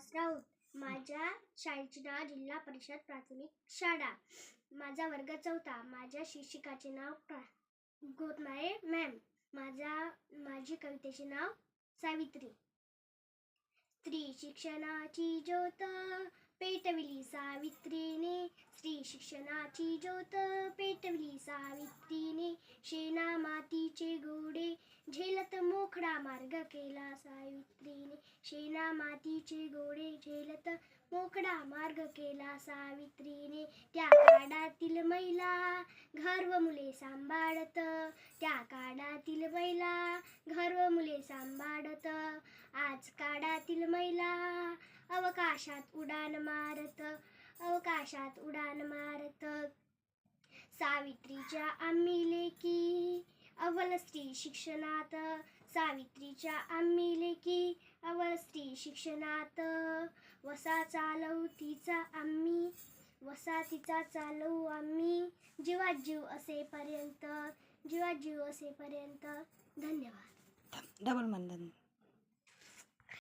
सुहास राऊत माझ्या शाळेचे नाव जिल्हा परिषद प्राथमिक शाळा. माझा वर्ग चौथा. माझ्या शिक्षिकाचे नाव प्रा गोतमाळे मॅम माझा माझी कवितेचे नाव सावित्री. स्त्री शिक्षणाची ज्योत पेटविली सावित्रीने. स्त्री शिक्षणाची ज्योत पेटविली सावित्रीने. शेणा मातीचे घोडे झेलत मोखडा मार्ग केला सावित्रीने. शेणा मातीचे गोडे मोकळा मार्ग केला सावित्रीने. त्या काळातील महिला घर व मुले सांभाळत. त्या काळातील महिला घर व मुले सांभाळत. आज काळातील महिला अवकाशात उडान मारत. अवकाशात उडान मारत. सावित्रीच्या आम्ही लेकी अव्वल स्त्री शिक्षणात. सावित्रीच्या आम्ही लेकी अव्वल स्त्री शिक्षणात वसा चालवू तिचा आम्ही. वसा तिचा चालवू आम्ही. जीवात जीव असेपर्यंत जीवा जीव असेपर्यंत. धन्यवाद. डबल मंदन.